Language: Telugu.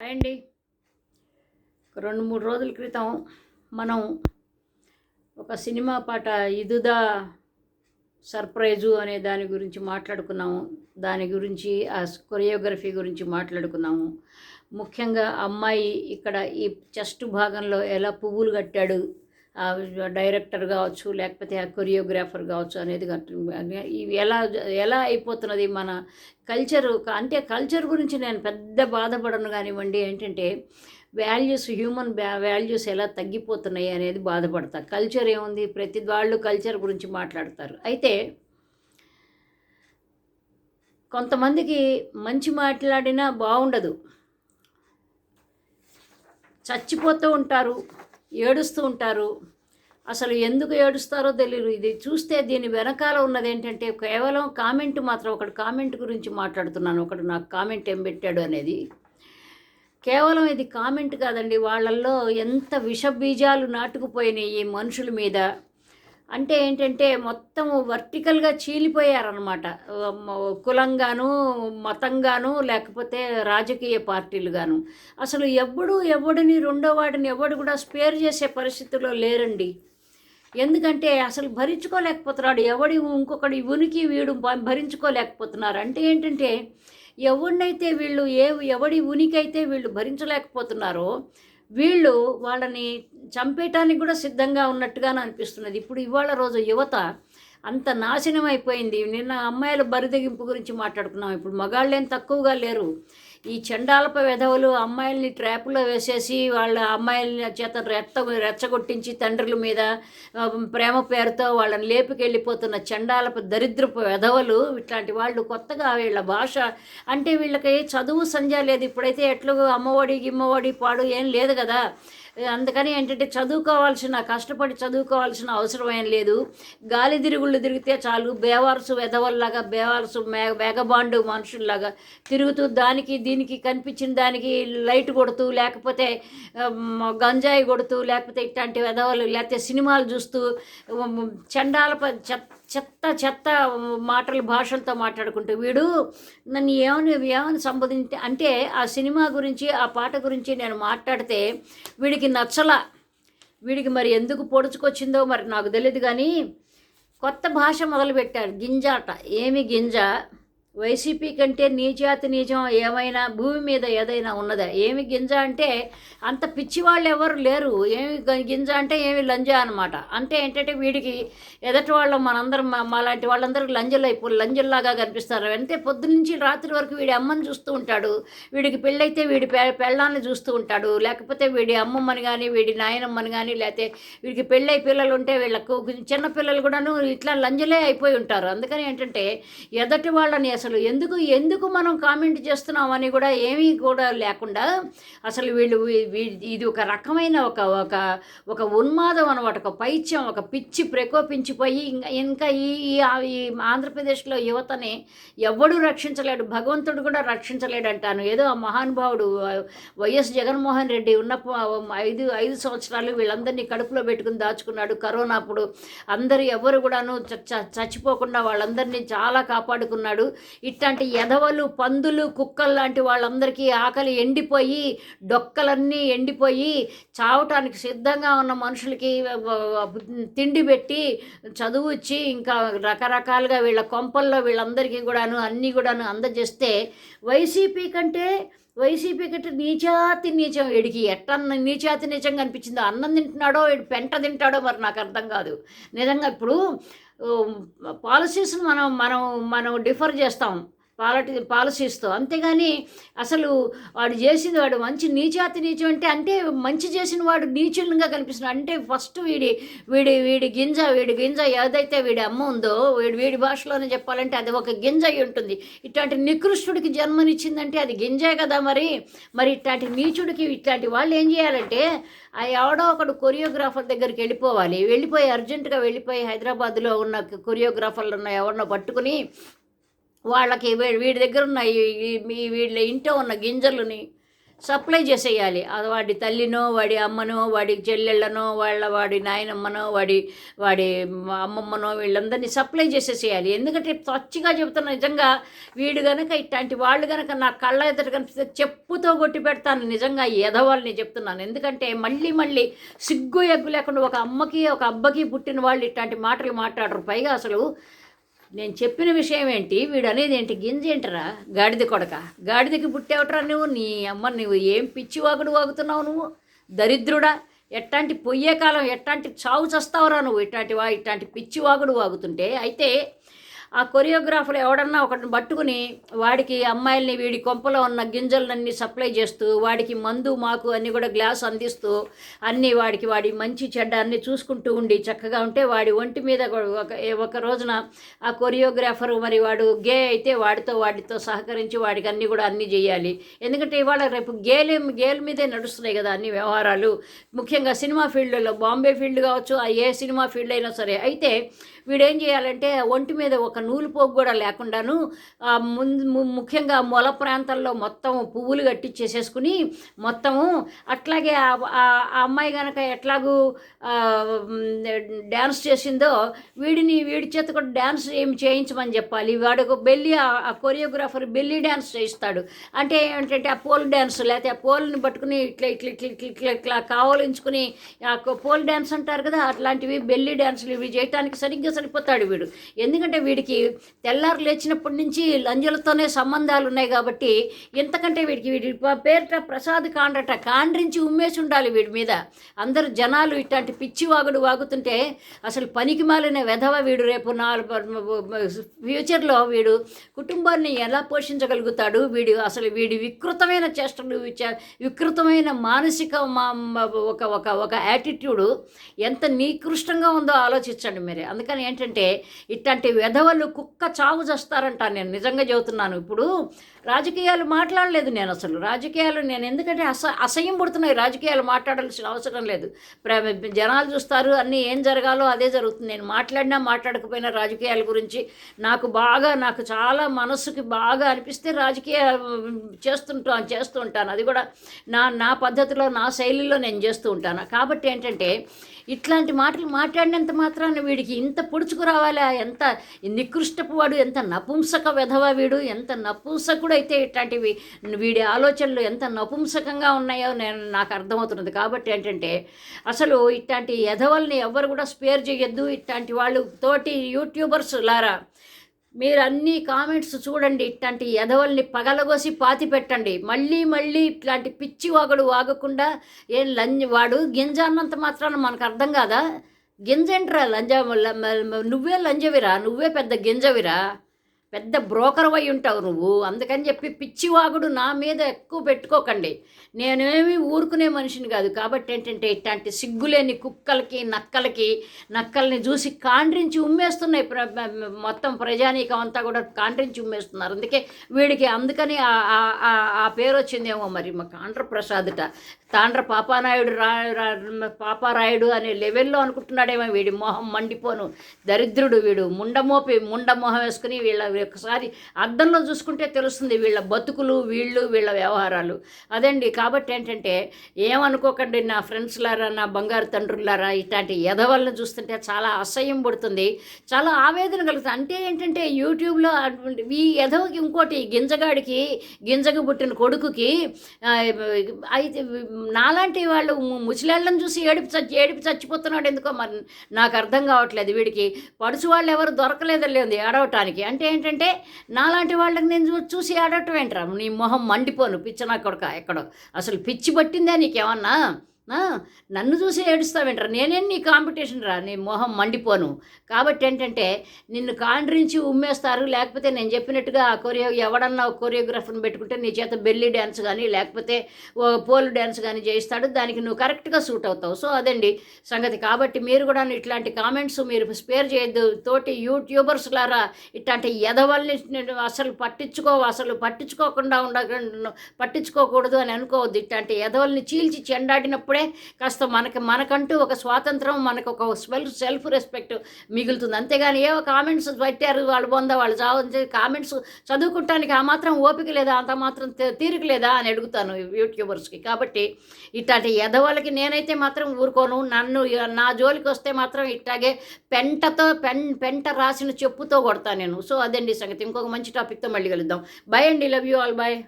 హాయ్ అండి రెండు మూడు రోజుల క్రితం మనం ఒక సినిమా పాట ఇదుదా సర్ప్రైజు అనే దాని గురించి మాట్లాడుకున్నాము. దాని గురించి ఆ కొరియోగ్రఫీ గురించి మాట్లాడుకున్నాము. ముఖ్యంగా అమ్మాయి ఇక్కడ ఈ చెస్ట్ భాగంలో ఎలా పువ్వులు కట్టాడు డైరెక్టర్ కావచ్చు లేకపోతే ఆ కొరియోగ్రాఫర్ కావచ్చు అనేది ఇవి ఎలా ఎలా అయిపోతున్నది మన కల్చరు అంటే కల్చర్ గురించి నేను పెద్ద బాధపడను కానివ్వండి ఏంటంటే వాల్యూస్ హ్యూమన్ వాల్యూస్ ఎలా తగ్గిపోతున్నాయి అనేది బాధపడతా. కల్చర్ ఏముంది? ప్రతి వాళ్ళు కల్చర్ గురించి మాట్లాడతారు. అయితే కొంతమందికి మంచి మాట్లాడినా బాగుండదు. చచ్చిపోతూ ఉంటారు. ఏడుస్తూ ఉంటారు. అసలు ఎందుకు ఏడుస్తారో తెలియదు ఇది చూస్తే దీని వెనకాల ఉన్నది ఏంటంటే కేవలం కామెంట్ మాత్రం ఒకటి కామెంట్ గురించి మాట్లాడుతున్నాను ఒకడు నాకు కామెంట్ ఏం పెట్టాడు అనేది. కేవలం ఇది కామెంట్ కాదండి వాళ్ళల్లో ఎంత విష బీజాలు నాటుకుపోయినాయి ఈ మనుషుల మీద. అంటే ఏంటంటే మొత్తం వర్టికల్గా చీలిపోయారనమాట కులంగాను మతంగాను లేకపోతే రాజకీయ పార్టీలుగాను. అసలు ఎవడు ఎవడిని రెండో వాడిని ఎవడు కూడా స్పేర్ చేసే పరిస్థితిలో లేరండి. ఎందుకంటే అసలు భరించుకోలేకపోతున్నాడు. ఎవడి ఇంకొకటి ఉనికి వీడు భరించుకోలేకపోతున్నారు. అంటే ఏంటంటే ఎవడినైతే వీళ్ళు ఏ ఎవడి ఉనికి అయితే వీళ్ళు భరించలేకపోతున్నారో వీళ్ళు వాళ్ళని చంపేయటానికి కూడా సిద్ధంగా ఉన్నట్టుగానే అనిపిస్తున్నది. ఇప్పుడు ఇవాళ రోజు యువత అంత నాశనం అయిపోయింది. నిన్న అమ్మాయిల బరిదెగింపు గురించి మాట్లాడుకున్నాం. ఇప్పుడు మగాళ్ళేం తక్కువగా లేరు. ఈ చండాలప వెధవలు అమ్మాయిల్ని ట్రాప్లో వేసేసి వాళ్ళ అమ్మాయిల చేత రెత్త రెచ్చగొట్టించి తండ్రుల మీద ప్రేమ పేరుతో వాళ్ళని లేపుకెళ్ళిపోతున్న చండాలప దరిద్రపు వెధవలు ఇట్లాంటి వాళ్ళు కొత్తగా వీళ్ళ భాష అంటే వీళ్ళకి చదువు సంధ్య లేదు. ఇప్పుడైతే ఎట్లు అమ్మఒడి గిమ్మఒడి పాడు ఏం లేదు కదా. అందుకని ఏంటంటే చదువుకోవాల్సిన కష్టపడి చదువుకోవాల్సిన అవసరం ఏం లేదు. గాలి తిరుగుళ్ళు తిరిగితే చాలు. బేవారసు వెదవల్లాగా బేవారసు మే వేగబాండు మనుషుల్లాగా తిరుగుతూ దానికి దీనికి కనిపించిన దానికి లైట్ కొడుతూ లేకపోతే గంజాయి కొడుతూ లేకపోతే ఇట్లాంటి వెధవలు లేకపోతే సినిమాలు చూస్తూ చండాల చెత్త చెత్త చెత్త మాటలు భాషలతో మాట్లాడుకుంటూ వీడు నన్ను ఏమని ఏమని సంబోధించే అంటే ఆ సినిమా గురించి ఆ పాట గురించి నేను మాట్లాడితే వీడికి నచ్చలా. వీడికి మరి ఎందుకు పొడుచుకొచ్చిందో మరి నాకు తెలియదు కానీ కొత్త భాష మొదలుపెట్టారు గింజ అట. ఏమి గింజ? వైసీపీ కంటే నీజాతి నిజం ఏమైనా భూమి మీద ఏదైనా ఉన్నదా? ఏమి గింజ అంటే అంత పిచ్చి వాళ్ళు ఎవరు లేరు. ఏమి గింజ అంటే ఏమి లంజ అనమాట అంటే ఏంటంటే వీడికి ఎదటి వాళ్ళు మనందరం మాలాంటి వాళ్ళందరూ లంజలు అయిపో లంజల్లాగా కనిపిస్తారు. అంటే పొద్దునుంచి రాత్రి వరకు వీడి అమ్మని చూస్తూ ఉంటాడు. వీడికి పెళ్ళైతే వీడి పె పెళ్ళాన్ని చూస్తూ ఉంటాడు. లేకపోతే వీడి అమ్మమ్మని కానీ వీడి నాయనమ్మని కానీ లేకపోతే వీడికి పెళ్ళై పిల్లలు ఉంటే వీళ్ళకు చిన్న పిల్లలు కూడాను ఇట్లా లంజలే అయిపోయి ఉంటారు. అందుకని ఏంటంటే ఎదటి వాళ్ళని అసలు అసలు ఎందుకు ఎందుకు మనం కామెంట్ చేస్తున్నామని కూడా ఏమీ కూడా లేకుండా అసలు వీళ్ళు ఇది ఒక రకమైన ఒక ఒక ఒక ఉన్మాదం అనమాట ఒక పైత్యం ఒక పిచ్చి ప్రకోపించిపోయి ఇంకా ఇంకా ఈ ఈ- ఆంధ్రప్రదేశ్లో యువతని ఎవ్వడూ రక్షించలేడు భగవంతుడు కూడా రక్షించలేడు అంటాను ఏదో ఆ మహానుభావుడు వైఎస్ జగన్మోహన్ రెడ్డి ఉన్నప్పుడు ఐదు ఐదు సంవత్సరాలు వీళ్ళందరినీ కడుపులో పెట్టుకుని దాచుకున్నాడు కరోనా అప్పుడు. అందరూ ఎవరు కూడాను చ- చ- చచ్చిపోకుండా వాళ్ళందరినీ చాలా కాపాడుకున్నాడు. ఇట్లాంటి ఎదవలు పందులు కుక్కలు లాంటి వాళ్ళందరికీ ఆకలి ఎండిపోయి డొక్కలన్నీ ఎండిపోయి చావటానికి సిద్ధంగా ఉన్న మనుషులకి తిండి పెట్టి చదువు ఇచ్చి ఇంకా రకరకాలుగా వీళ్ళ కొంపల్లో వీళ్ళందరికీ కూడాను అన్నీ కూడాను అందజేస్తే వైసీపీ కంటే వైసీపీ కంటే నీచాతి నీచం. వీడికి ఎట్ట నీచాతి నీచంగా అనిపించిందో అన్నం తింటున్నాడో వీడు పెంట తింటాడో మరి నాకు అర్థం కాదు. నిజంగా ఇప్పుడు పాలసీస్ని మనం మనం మనం డిఫర్ చేస్తాం. పాలటి పాలసీస్తో. అంతేగాని అసలు వాడు చేసింది వాడు మంచి నీచాతి నీచం అంటే అంటే మంచి చేసిన వాడు నీచులుగా కనిపిస్తున్నాడు. అంటే ఫస్ట్ వీడి వీడి వీడి గింజ వీడి గింజ ఏదైతే వీడి అమ్మ ఉందో వీడి వీడి భాషలోనే చెప్పాలంటే అది ఒక గింజ అయి ఉంటుంది. ఇట్లాంటి నికృష్టుడికి జన్మనిచ్చిందంటే అది గింజే కదా మరి. మరి ఇట్లాంటి నీచుడికి ఇట్లాంటి వాళ్ళు ఏం చేయాలంటే ఆ ఎవడో ఒకడు కొరియోగ్రాఫర్ దగ్గరికి వెళ్ళిపోవాలి. వెళ్ళిపోయి అర్జెంటుగా వెళ్ళిపోయి హైదరాబాద్లో ఉన్న కొరియోగ్రాఫర్లు ఉన్న ఎవరినో పట్టుకుని వాళ్ళకి వీ- వీడి దగ్గర ఉన్న మీ వీళ్ళ ఇంట్లో ఉన్న గింజలని సప్లై చేసేయాలి. అది వాడి తల్లినో వాడి అమ్మనో వాడి చెల్లెళ్ళనో వాళ్ళ వాడి నాయనమ్మనో వాడి వాడి అమ్మమ్మనో వీళ్ళందరినీ సప్లై చేసేసేయాలి. ఎందుకంటే తచ్చిగా చెబుతున్నా నిజంగా వీడు గనక ఇట్లాంటి వాళ్ళు గనక నా కళ్ళ ఎదుట కనిపిస్తే చెప్పుతో కొట్టి పెడతాను నిజంగా ఎదవాళ్ళని చెప్తున్నాను. ఎందుకంటే మళ్ళీ మళ్ళీ సిగ్గు ఎగ్గు లేకుండా ఒక అమ్మకి ఒక అబ్బకి పుట్టిన వాళ్ళు ఇట్లాంటి మాటలు మాట్లాడరు. పైగా అసలు నేను చెప్పిన విషయం ఏంటి? వీడు అనేది ఏంటి? గింజ ఏంటరా? గాడిద కొడక. గాడిదకి పుట్టేవటరా నువ్వు? నీ అమ్మ నువ్వు ఏం పిచ్చి వాగుడు వాగుతున్నావు నువ్వు? దరిద్రుడా? ఎట్లాంటి పొయ్యే కాలం ఎట్లాంటి చావు చస్తావురా నువ్వు? ఇట్లాంటి వా ఇట్లాంటి పిచ్చి వాగుడు వాగుతుంటే అయితే ఆ కొరియోగ్రాఫర్ ఎవడన్నా ఒకటిని పట్టుకుని వాడికి అమ్మాయిల్ని వీడి కొంపలో ఉన్న గింజలన్నీ సప్లై చేస్తూ వాడికి మందు మాకు అన్నీ కూడా గ్లాస్ అందిస్తూ అన్నీ వాడికి వాడి మంచి చెడ్డ అన్నీ చూసుకుంటూ ఉండి చక్కగా ఉంటే వాడి ఒంటి మీద ఒక ఒక రోజున ఆ కొరియోగ్రాఫర్ మరి వాడు గే అయితే వాడితో వాడితో సహకరించి వాడికి అన్నీ కూడా అన్నీ చేయాలి. ఎందుకంటే ఇవాళ రేపు గేలే గేల్ మీదే నడుస్తున్నాయి కదా అన్ని వ్యవహారాలు. ముఖ్యంగా సినిమా ఫీల్డ్లో బాంబే ఫీల్డ్ కావచ్చు ఆ ఏ సినిమా ఫీల్డ్ అయినా సరే. అయితే వీడేం చేయాలంటే ఒంటి మీద ఒక నూలు పోగు కూడా లేకుండాను ముందు ముఖ్యంగా మొల ప్రాంతాల్లో మొత్తం పువ్వులు కట్టించేసేసుకుని మొత్తము అట్లాగే ఆ అమ్మాయి కనుక ఎట్లాగూ డ్యాన్స్ చేసిందో వీడిని వీడి చేత కూడా డ్యాన్స్ ఏమి చేయించమని చెప్పాలి. వాడు ఒక బెల్లి ఆ- కొరియోగ్రాఫర్ బెల్లి డ్యాన్స్ చేయిస్తాడు. అంటే ఏంటంటే ఆ పోల్ డ్యాన్స్ లేకపోతే ఆ పోల్ని పట్టుకుని ఇట్లా ఇట్లా ఇట్లా ఇట్లా ఇట్లా ఇట్లా కావలించుకుని ఆ పోల్ డ్యాన్స్ అంటారు కదా అట్లాంటివి బెల్లి డ్యాన్స్లు ఇవి చేయటానికి సరిగ్గా చనిపోతాడు వీడు. ఎందుకంటే వీడికి తెల్లారు లేచినప్పటి నుంచి లంజలతోనే సంబంధాలు ఉన్నాయి కాబట్టి ఎంతకంటే వీడికి వీడి పేరిట ప్రసాద్ కాండ్రట కాండ్రించి ఉమ్మేసి ఉండాలి వీడి మీద. అందరు జనాలు ఇట్లాంటి పిచ్చి వాగుడు వాగుతుంటే అసలు పనికి మాలిన వెధవ వీడు రేపు నాలుగు ఫ్యూచర్లో వీడు కుటుంబాన్ని ఎలా పోషించగలుగుతాడు? వీడు అసలు వీడి వికృతమైన చేష్టలు విచ- వికృతమైన మానసిక మా- ఒక ఒక ఒక యాటిట్యూడు ఎంత నికృష్టంగా ఉందో ఆలోచించండి మరి. అందుకని ఏంటంటే ఇట్లాంటి వెధవలు కుక్క చావు చేస్తారంట నేను నిజంగా చెబుతున్నాను. ఇప్పుడు రాజకీయాలు మాట్లాడలేదు నేను అసలు. రాజకీయాలు నేను ఎందుకంటే అస అసహ్యం పుడుతున్నాయి. రాజకీయాలు మాట్లాడాల్సిన అవసరం లేదు. ప్ర- జనాలు చూస్తారు అన్నీ ఏం జరగాలో అదే జరుగుతుంది. నేను మాట్లాడినా మాట్లాడకపోయినా రాజకీయాల గురించి నాకు బాగా నాకు చాలా మనసుకి బాగా అనిపిస్తే రాజకీయ చేస్తుంటా చేస్తూ ఉంటాను. అది కూడా నా నా పద్ధతిలో నా శైలిలో నేను చేస్తూ ఉంటాను. కాబట్టి ఏంటంటే ఇట్లాంటి మాటలు మాట్లాడినంత మాత్రాన వీడికి ఇంత పొడుచుకు రావాలా? ఎంత నికృష్టపు వాడు ఎంత నపుంసక వెధవ వీడు ఎంత నపుంసకుడైతే అయితే ఇట్లాంటివి వీడి ఆలోచనలు ఎంత నపుంసకంగా ఉన్నాయో నేను నాకు అర్థమవుతున్నది. కాబట్టి ఏంటంటే అసలు ఇట్లాంటి ఎధవల్ని ఎవ్వరు కూడా స్పేర్ చేయొద్దు ఇట్లాంటి వాళ్ళు తోటి యూట్యూబర్స్ లారా మీరు అన్ని కామెంట్స్ చూడండి ఇట్లాంటి ఎదవల్ని పగలగోసి పాతి పెట్టండి. మళ్ళీ మళ్ళీ ఇట్లాంటి పిచ్చి వాగుడు వాగకుండా ఏం లంజ వాడు గింజ అన్నంత మాత్రాన మనకు అర్థం కాదా? గింజ ఏంట్రా లంజ? నువ్వే లంజవిరా నువ్వే పెద్ద గింజవిరా? పెద్ద బ్రోకర్ అయి ఉంటావు నువ్వు. అందుకని చెప్పి పిచ్చివాగుడు నా మీద ఎక్కువ పెట్టుకోకండి. నేనేమి ఊరుకునే మనిషిని కాదు. కాబట్టి ఏంటంటే ఇట్లాంటి సిగ్గులేని కుక్కలకి నక్కలకి నక్కల్ని చూసి కాండ్రించి ఉమ్మేస్తున్నాయి ప్ర మొత్తం ప్రజానీకం అంతా కూడా కాండ్రించి ఉమ్మేస్తున్నారు. అందుకే వీడికి అందుకని ఆ- పేరు వచ్చిందేమో మరి మా కాండ్ర ప్రసాద్ట తాండ్ర పాపానాయుడు రా- పాపారాయుడు అనే లెవెల్లో అనుకుంటున్నాడేమో వీడి మొహం మండిపోను. దరిద్రుడు వీడు. ముండమోపి ముండ మొహం వేసుకుని వీళ్ళ ఒకసారి అద్దంలో చూసుకుంటే తెలుస్తుంది వీళ్ళ బతుకులు వీళ్ళు వీళ్ళ వ్యవహారాలు. అదండి. కాబట్టి ఏంటంటే ఏమనుకోకండి నా ఫ్రెండ్స్లారా నా బంగారు తండ్రులారా ఇట్లాంటి ఎదవల్ని చూస్తుంటే చాలా అసహ్యం పడుతుంది చాలా ఆవేదన కలుగుతుంది. అంటే ఏంటంటే యూట్యూబ్లో ఈ ఎదవకి ఇంకోటి గింజగాడికి గింజకు పుట్టిన కొడుకుకి అయితే నాలాంటి వాళ్ళు ము- ముసలాళ్ళని చూసి ఏడిపి చచ్చి ఏడిపి చచ్చిపోతున్నాడు ఎందుకో మరి నాకు అర్థం కావట్లేదు వీడికి. పడుచు వాళ్ళు ఎవరు దొరకలేదు లేదు ఏడవటానికి. అంటే ఏంటంటే నాలాంటి వాళ్ళకి నేను చూసి ఆడటం ఏంట్రా? నీ మొహం మండిపోను పిచ్చ నా కొడుక ఎక్కడో. అసలు పిచ్చి పట్టిందా నీకేమన్నా? నన్ను చూసి ఏడుస్తావేంట్రా? నేనేం నీ కాంపిటీషన్ రా? నీ మొహం మండిపోను. కాబట్టి ఏంటంటే నిన్ను కాండ్రించి ఉమ్మేస్తారు. లేకపోతే నేను చెప్పినట్టుగా ఆ కొరియో ఎవడన్నా కొరియోగ్రాఫర్ని పెట్టుకుంటే నీ చేత బెల్లి డ్యాన్స్ కానీ లేకపోతే ఓ పోల్ డ్యాన్స్ కానీ చేయిస్తాడు. దానికి నువ్వు కరెక్ట్గా సూట్ అవుతావు. సో అదండి సంగతి. కాబట్టి మీరు కూడా ఇట్లాంటి కామెంట్స్ మీరు స్పేర్ చేయొద్దు. తోటి యూట్యూబర్స్ లారా ఇట్లాంటి ఎదవల్ని అసలు పట్టించుకో అసలు పట్టించుకోకుండా ఉండ పట్టించుకోకూడదు అని అనుకోవద్దు. ఇట్లాంటి ఎదవల్ని చీల్చి చెండాడినప్పుడే అప్పుడే కాస్త మనకి మనకంటూ ఒక స్వాతంత్రం మనకు ఒక సెల్ఫ్ సెల్ఫ్ రెస్పెక్ట్ మిగులుతుంది. అంతేగాని ఏవో కామెంట్స్ పెట్టారు వాళ్ళు బొంద వాళ్ళు చావు కామెంట్స్ చదువుకుంటానికి ఆ మాత్రం ఓపిక లేదా అంత మాత్రం తీరిక లేదా అని అడుగుతాను యూట్యూబర్స్కి. కాబట్టి ఇట్లాంటి ఎదవలకి నేనైతే మాత్రం ఊరుకోను. నన్ను నా జోలికి వస్తే మాత్రం ఇట్లాగే పెంటతో పెన్ పెంట రాసిన చెప్పుతో కొడతాను నేను. సో అదండి సంగతి. ఇంకొక మంచి టాపిక్తో మళ్ళీ కలుద్దాం. బై అండి. Love you all. బాయ్